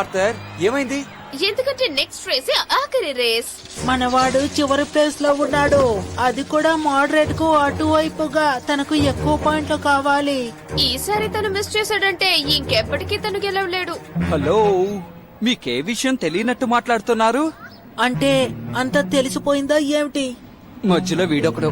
Arthur ఏమైంది? ఎందుకంటే next race ఆఖరి రేస్ మనవాడు చివరి ప్లేస్లో ఉన్నాడు. అది కూడా మోడరేట్కు అటువైపుగా తనకు ఎక్కువ పాయింట్లు కావాలి. ఈసారి తను మిస్ చేశాడంటే ఇంకెప్పటికీ తను గెలవలేడు. హలో మీకే విషయం తెలియనట్టు మాట్లాడుతున్నారు? అంటే అంత తెలిసిపోయిందా ఏమిటి? మధ్యలో వీడొకడు.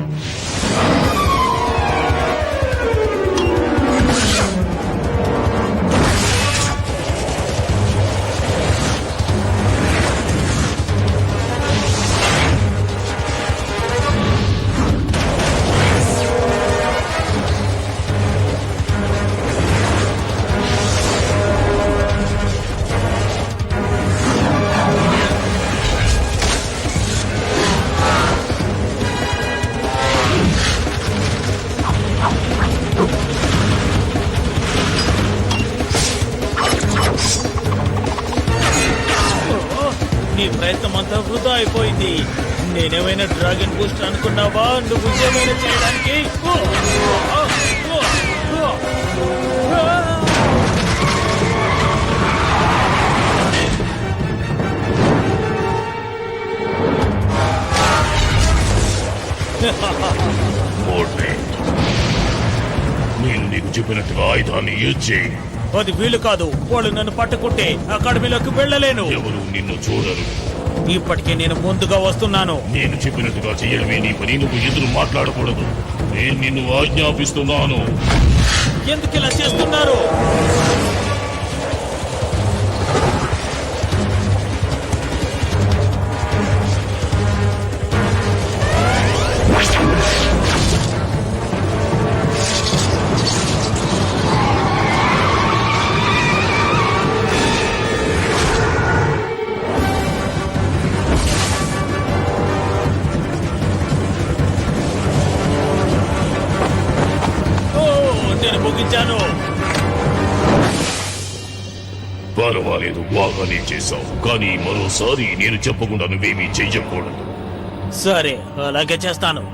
నేనేమైనా డ్రాగన్ బూస్ట్ అనుకున్నావా? నువ్వు ఏమైనా చేయడానికి? నేను నీకు చెప్పినట్టుగా ఆయుధాన్ని యూజ్ చేయి అది వీలు కాదు. వాళ్ళు నన్ను పట్టుకుంటే అకాడమీలోకి వెళ్ళలేను. ఎవరు నిన్ను చూడరు. ఇప్పటికే నేను ముందుగా వస్తున్నాను. నేను చెప్పినట్టుగా చెయ్యడమే నీ పని. నువ్వు ఎదురు మాట్లాడకూడదు. నేను నిన్ను ఆజ్ఞాపిస్తున్నాను. ఎందుకు ఇలా చేస్తున్నారు? బాగానే చేశావు. కానీ మరోసారి నేను చెప్పకుండా నువ్వేమీ చెయ్యకూడదు. సరే అలాగే చేస్తాను.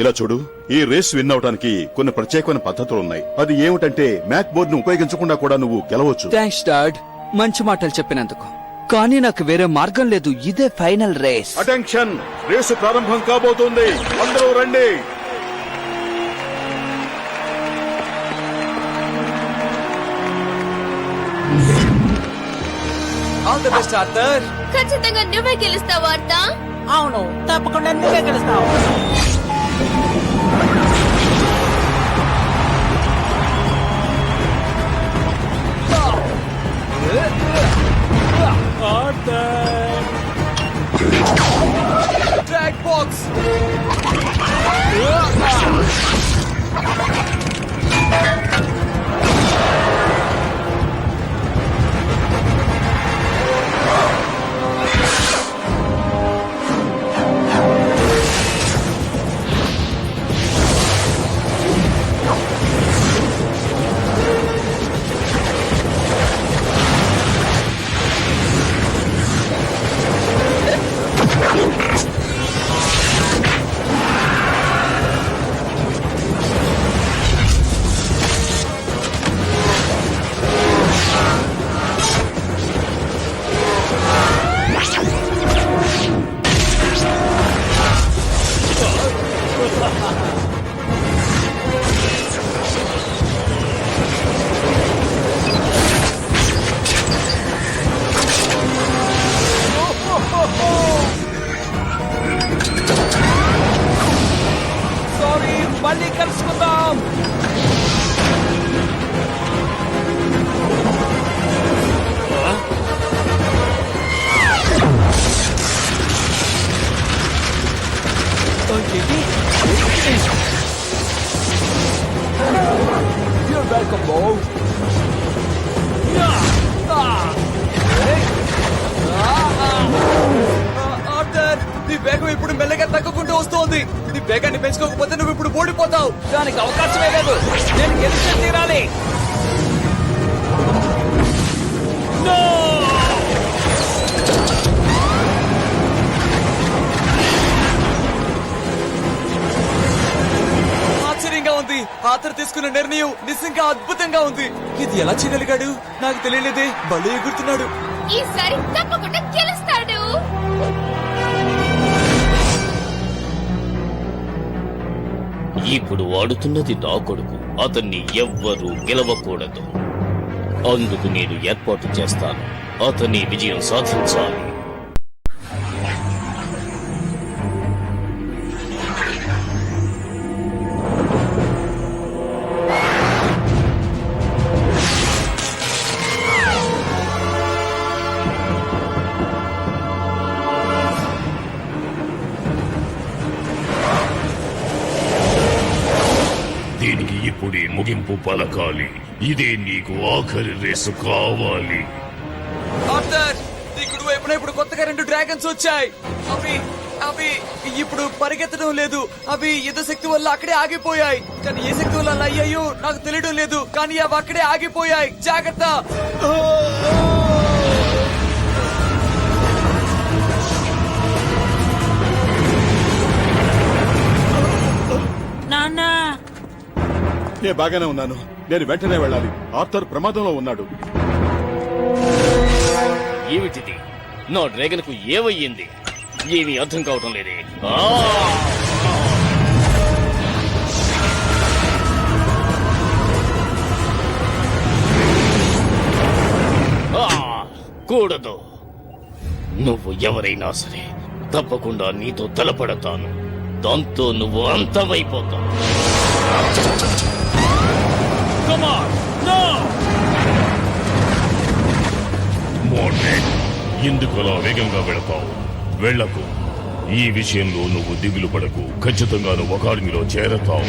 ఇలా చూడు ఈ రేస్ విన్ అవడానికి కొన్ని ప్రత్యేకమైన పద్ధతులు ఉన్నాయి అది ఏమిటంటే మ్యాక్ బోర్డ్ను ఉపయోగించకుండా కూడా నువ్వు గెలవచ్చు. థ్యాంక్స్ డాడ్ మంచి మాటలు చెప్పినందుకు. కానీ నాకు వేరే మార్గం లేదు. ఇదే ఫైనల్ రేస్. అటెన్షన్ రేసు ప్రారంభం కాబోతుంది. అందరూ రండి. ఆల్ ది బెస్ట్ ఆర్థర్ ఖచ్చితంగా నువ్వే గెలుస్తావు వార్త అవును తప్పకుండా నువ్వే గెలుస్తావు. ఆర్థర్ డ్రాగ్ బాక్స్ దానికి అవకాశమే లేదు. నేను గెలిచే తీరాలి. ఆర్థర్ తీసుకున్న నిర్ణయం నిజంగా అద్భుతంగా ఉంది. ఇది ఎలా చేయగలిగాడు? నాకు తెలియలేదే. బళ్ళు ఎగురుతున్నాడు. ఈసారి తప్పకుండా గెలుస్తాడు ఇప్పుడు వాడుతున్నది నా కొడుకు. అతన్ని ఎవ్వరూ గెలవకూడదు. అందుకు నేను ఏర్పాటు చేస్తాను. అతని విజయం సాధించాలి. ముగింపు పలకాలి. ఇదే నీకు ఆఖరి రేసు కావాలి. ఆర్థర్ వైపున ఇప్పుడు కొత్తగా రెండు డ్రాగన్స్ వచ్చాయి. అవి అవి ఇప్పుడు పరిగెత్తడం లేదు. అవి యుద్ధ శక్తి వల్ల అక్కడే ఆగిపోయాయి. కానీ ఏ శక్తి వల్ల అయ్యాయో నాకు తెలియడం లేదు. కానీ అవి అక్కడే ఆగిపోయాయి. జాగ్రత్త! నేను బాగానే ఉన్నాను. నేను వెంటనే వెళ్ళాలి. ఆర్థర్ ప్రమాదంలో ఉన్నాడు. ఏమిటిది నా డ్రాగన్కు ఏమయ్యింది? ఏమీ అర్థం కావటం లేదే. ఆ! ఆ! కూడదు. నువ్వు ఎవరైనా సరే తప్పకుండా నీతో తలపడతాను. దాంతో నువ్వు అంతమైపోతావు. Come on! No! మోర్టెడ్ ఎందుకు అలా వేగంగా వెళతావు? వెళ్ళకు ఈ విషయంలో నువ్వు దిగులు పడకు. ఖచ్చితంగా నువ్వు అకాడమీలో చేరతావు.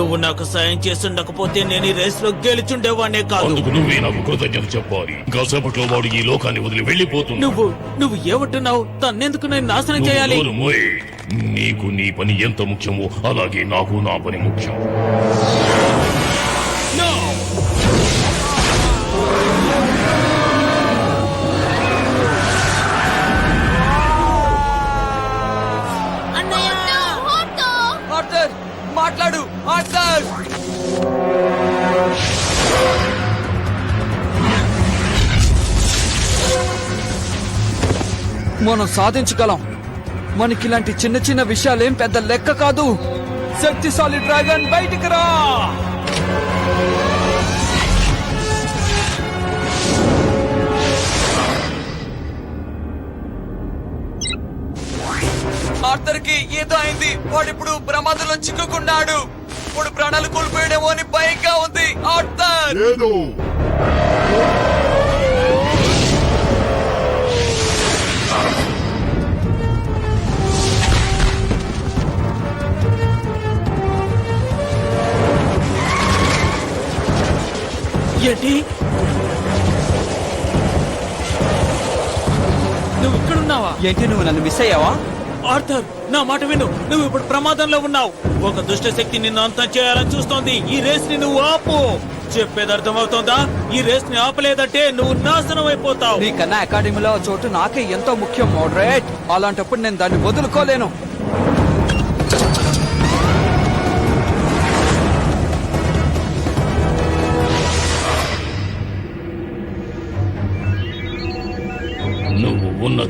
నువ్వు నాకు సాయం చేస్తుండకపోతే నేను ఈ రేస్లో గెలిచుండేవాడినే కాదు. అందుకు నువ్వే నాకు కృతజ్ఞత చెప్పాలి. కాసేపట్లో వాడు ఈ లోకాన్ని వదిలి వెళ్ళిపోతున్నాడు నువ్వు నువ్వు ఏమంటున్నావు? తన్నెందుకు నేను నాశనం నువ్వు చేయాలి? నోరు మోయ్. నీకు నీ పని ఎంత ముఖ్యమో అలాగే నాకు నా పని ముఖ్యం. సాధించగలం. మనకి ఇలాంటి చిన్న చిన్న విషయాలేం పెద్ద లెక్క కాదు. శక్తిశాలి డ్రాగన్ బయటికి రా! ఆర్థర్కి ఏదో అయింది వాడు ఇప్పుడు ప్రమాదంలో చిక్కుకున్నాడు. ఇప్పుడు ప్రాణాలు కోల్పోయడమో అని భయంగా ఉంది ఆర్థర్ ఏంటి? నువ్వు ఇక్కడున్నావా? ఏంటి నువ్వు నన్ను మిస్ అయ్యావా? ఆర్థర్ నా మాట విను. నువ్వు ఇప్పుడు ప్రమాదంలో ఉన్నావు. ఒక దుష్ట శక్తి నిన్ను అంతం చేయాలని చూస్తోంది. ఈ రేస్ని నువ్వు ఆపు. చెప్పేది అర్థమవుతోందా? ఈ రేస్ని ఆపలేదంటే నువ్వు నాశనం అయిపోతావు. నీకన్నా అకాడమీలో చోటు నాకే ఎంతో ముఖ్యం మోడరేట్. అలాంటప్పుడు నేను దాన్ని వదులుకోలేను.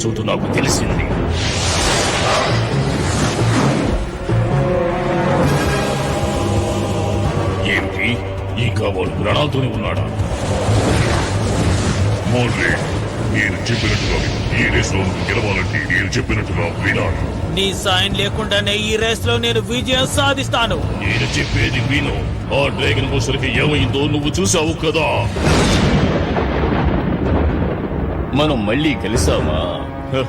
చోటు నాకు తెలిసింది. ఏమిటి ఇంకా వాడు ప్రాణాలతోనే ఉన్నాడా? మోడ్రే నేను చెప్పినట్టుగా. ఈ రేస్లో గెలవాలంటే నేను చెప్పినట్టుగా వినాలి. నీ సాయం లేకుండానే ఈ రేస్లో నేను విజయం సాధిస్తాను. నేను చెప్పేది విను. ఆ డ్రాగన్ బూస్టర్కి ఏమైందో నువ్వు చూసావు కదా. మనం మళ్ళీ కలిసామా? నీకు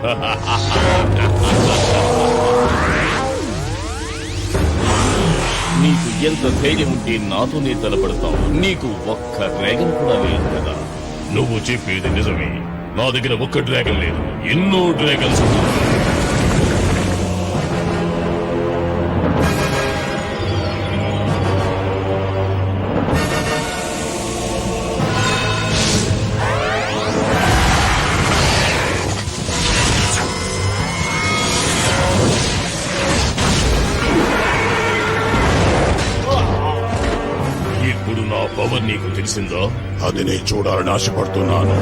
ఎంత ధైర్యం ఉంటే నాతోనే తలపడతావు. నీకు ఒక్క డ్రాగన్ కూడా లేదు కదా. నువ్వు చెప్పేది నిజమే. నా దగ్గర ఒక్క డ్రాగన్ లేదు. ఎన్నో డ్రాగన్స్ ఉన్నాయి. అది నేను చూడాలని ఆశపడుతున్నాను.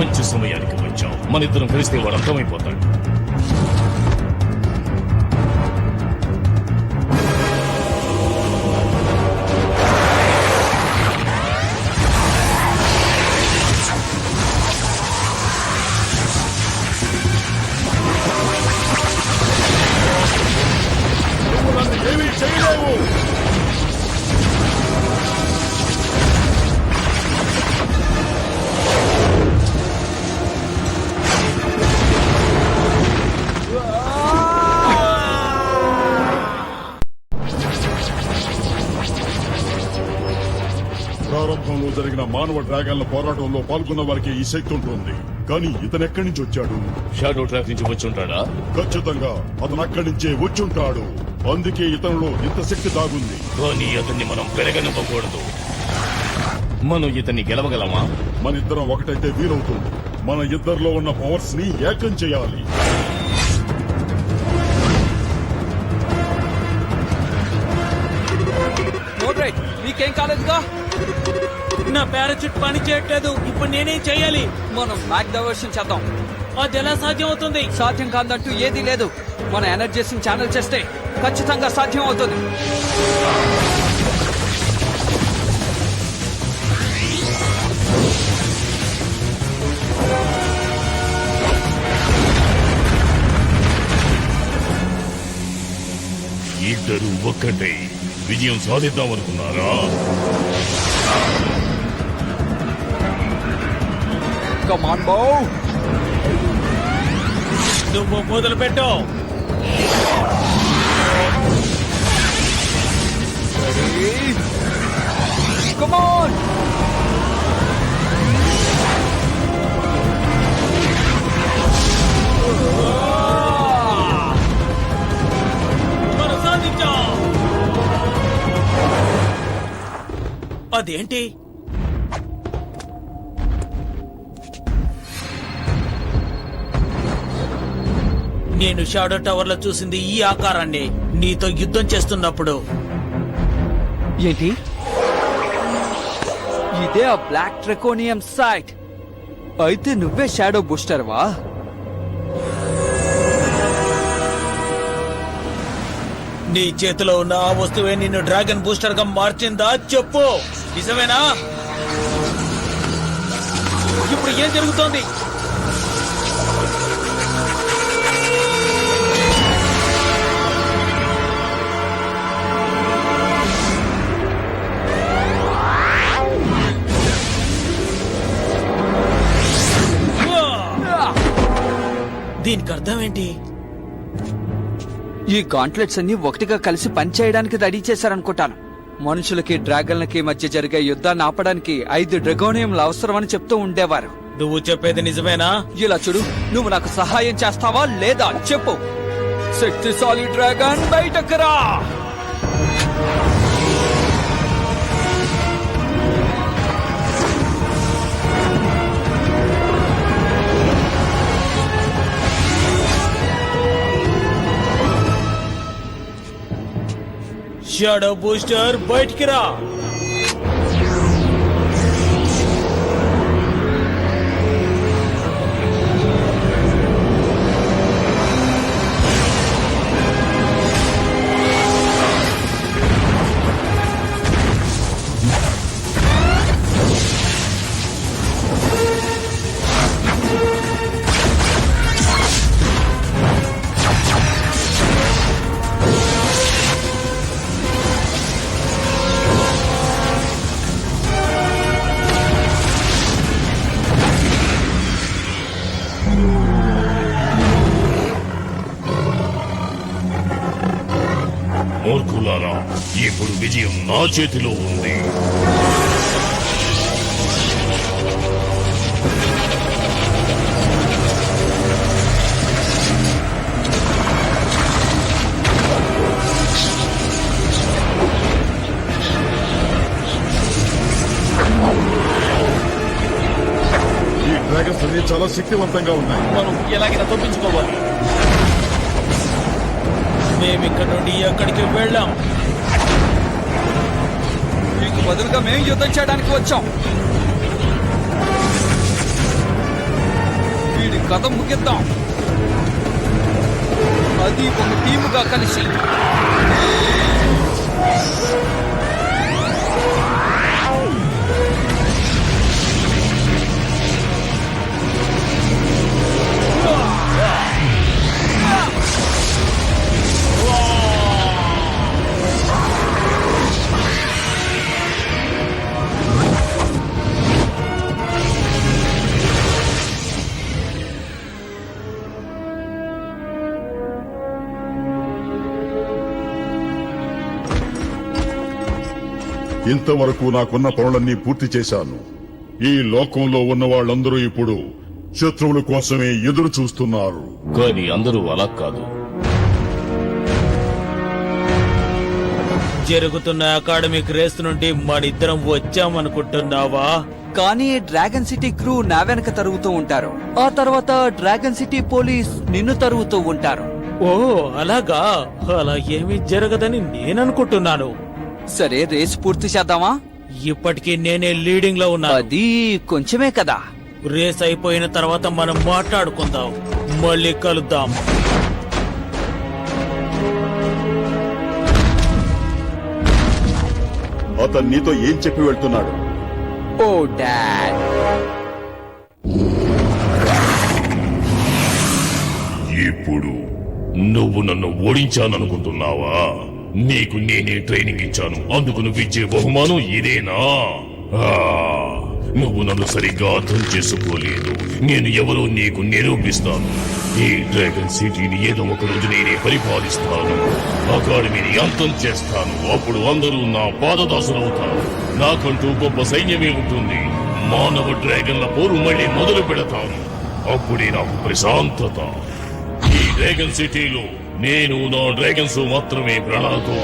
మంచి సమయానికి వచ్చాం. మనిద్దరం కలిస్తే వాడు అర్థమైపోతాడు. ప్రారంభంలో జరిగిన మానవ డ్రాగన్ల పోరాటంలో పాల్గొన్న వారికి ఈ శక్తి ఉంటుంది. కానీ ఇతను ఎక్కడి నుంచి వచ్చాడు? షాడో ట్రాక్ నుంచి వచ్చి ఉంటాడా? ఖచ్చితంగా అతను అక్కడి నుంచే వచ్చుంటాడు అందుకే ఇతనిలో ఇంత శక్తి దాగుంది. కానీ అతన్ని మనం పెరగనివ్వకూడదు. మనం ఇతన్ని గెలవగలమా? మన ఇద్దరం ఒకటైతే వీలవుతుంది. మన ఇద్దరిలో ఉన్న పవర్స్ని ఏకం చేయాలి. నీకేం కాలేదుగా? నా పారాచూట్ పని చేయట్లేదు. ఇప్పుడు నేనేం చేయాలి? మనం మ్యాక్ డైవర్షన్ చేద్దాం. అది ఎలా సాధ్యం అవుతుంది సాధ్యం కాదంటూ ఏదీ లేదు. మన ఎనర్జీస్ ఛానల్ చేస్తే ఖచ్చితంగా సాధ్యం అవుతుంది ఇద్దరు ఒక్కటే. విజయం సాధిద్దామనుకున్నారా? కమాన్ బౌ నువ్వు మొదలు పెట్టు కమాన్ మనం సాధించాం అదేంటి? నేను షాడో టవర్లో చూసింది ఈ ఆకారాన్ని. నీతో యుద్ధం చేస్తున్నప్పుడు. ఏంటి? ఇదే ఆ బ్లాక్ ట్రెకోనియం సైట్. అయితే నువ్వే షాడో బూస్టర్ వా నీ చేతిలో ఉన్న ఆ వస్తువే నిన్ను డ్రాగన్ బూస్టర్గా మార్చిందా? చెప్పు. నిజమేనా? ఇప్పుడు ఏం జరుగుతోంది? దీనికి అర్థం ఏంటి? ఈ గాంట్లెట్స్ అన్ని ఒకటిగా కలిసి పనిచేయడానికి రెడీ చేశారనుకుంటాను. మనుషులకి డ్రాగన్లకి మధ్య జరిగే యుద్ధాన్ని ఆపడానికి ఐదు డ్రగోనియంలు అవసరమని చెప్తూ ఉండేవారు. నువ్వు చెప్పేది నిజమేనా? ఇలా చూడు నువ్వు నాకు సహాయం చేస్తావా లేదా చెప్పు. శక్తిశాలి డ్రాగన్ బయటకు రా! షాడో బూస్టర్ బయటికి రా మూర్ఖులారా ఇప్పుడు విజయం నా చేతిలో ఉంది. ఈ డ్రాగన్స్ అన్ని చాలా శక్తివంతంగా ఉన్నాయి. మనం ఎలాగైనా తప్పించుకోవాలి. మేమిక్కడ నుండి ఎక్కడికి వెళ్ళాం? మీకు బదులుగా మేము యుద్ధం చేయడానికి వచ్చాం. వీడి కథ ముగిద్దాం. అది ఒక టీముగా కలిసి. ఇంతవరకు నాకున్న పనులన్నీ పూర్తి చేశాను. ఈ లోకంలో ఉన్న వాళ్ళందరూ ఇప్పుడు శత్రువుల కోసమే ఎదురు చూస్తున్నారు. కానీ అందరూ అలా కాదు. జరుగుతున్న అకాడమిక్ రేస్ నుండి మనిద్దరం వచ్చామనుకుంటున్నావా? కానీ డ్రాగన్ సిటీ క్రూ నా వెనక తరుగుతూ ఉంటారు. ఆ తర్వాత డ్రాగన్ సిటీ పోలీస్ నిన్ను తరుగుతూ ఉంటారు. ఓ అలాగా? అలా ఏమీ జరగదని నేననుకుంటున్నాను. సరే రేస్ పూర్తి చేద్దామా? ఇప్పటికీ నేనే లీడింగ్లో ఉన్నాను. అది కొంచెమే కదా. రేస్ అయిపోయిన తర్వాత మనం మాట్లాడుకుందాం. మళ్ళీ కలుద్దాం. అతను నీతో ఏం చెప్పి వెళ్తున్నాడు? Oh dad. ఇప్పుడు నువ్వు నన్ను ఓడించాననుకుంటున్నావా? నీకు నేనే ట్రైనింగ్ ఇచ్చాను. అందుకు నువ్వు ఇచ్చే బహుమానం ఇదేనా? నువ్వు నన్ను సరిగ్గా అర్థం చేసుకోలేదు. నేను ఎవరో నీకు నిరూపిస్తాను. ఈ డ్రాగన్ సిటీని ఏదో ఒక రోజు నేనే పరిపాలిస్తాను. అకాడమీని అంతం చేస్తాను. అప్పుడు అందరూ నా పాదదాసులవుతారు. నాకంటూ గొప్ప సైన్యమే ఉంటుంది. మానవ డ్రాగన్ల పోరు మళ్ళీ మొదలు పెడతాను. అప్పుడే నాకు ప్రశాంతత. ఈ డ్రాగన్ సిటీలో నేను నా డ్రాగన్స్ మాత్రమే ప్రాణాలతో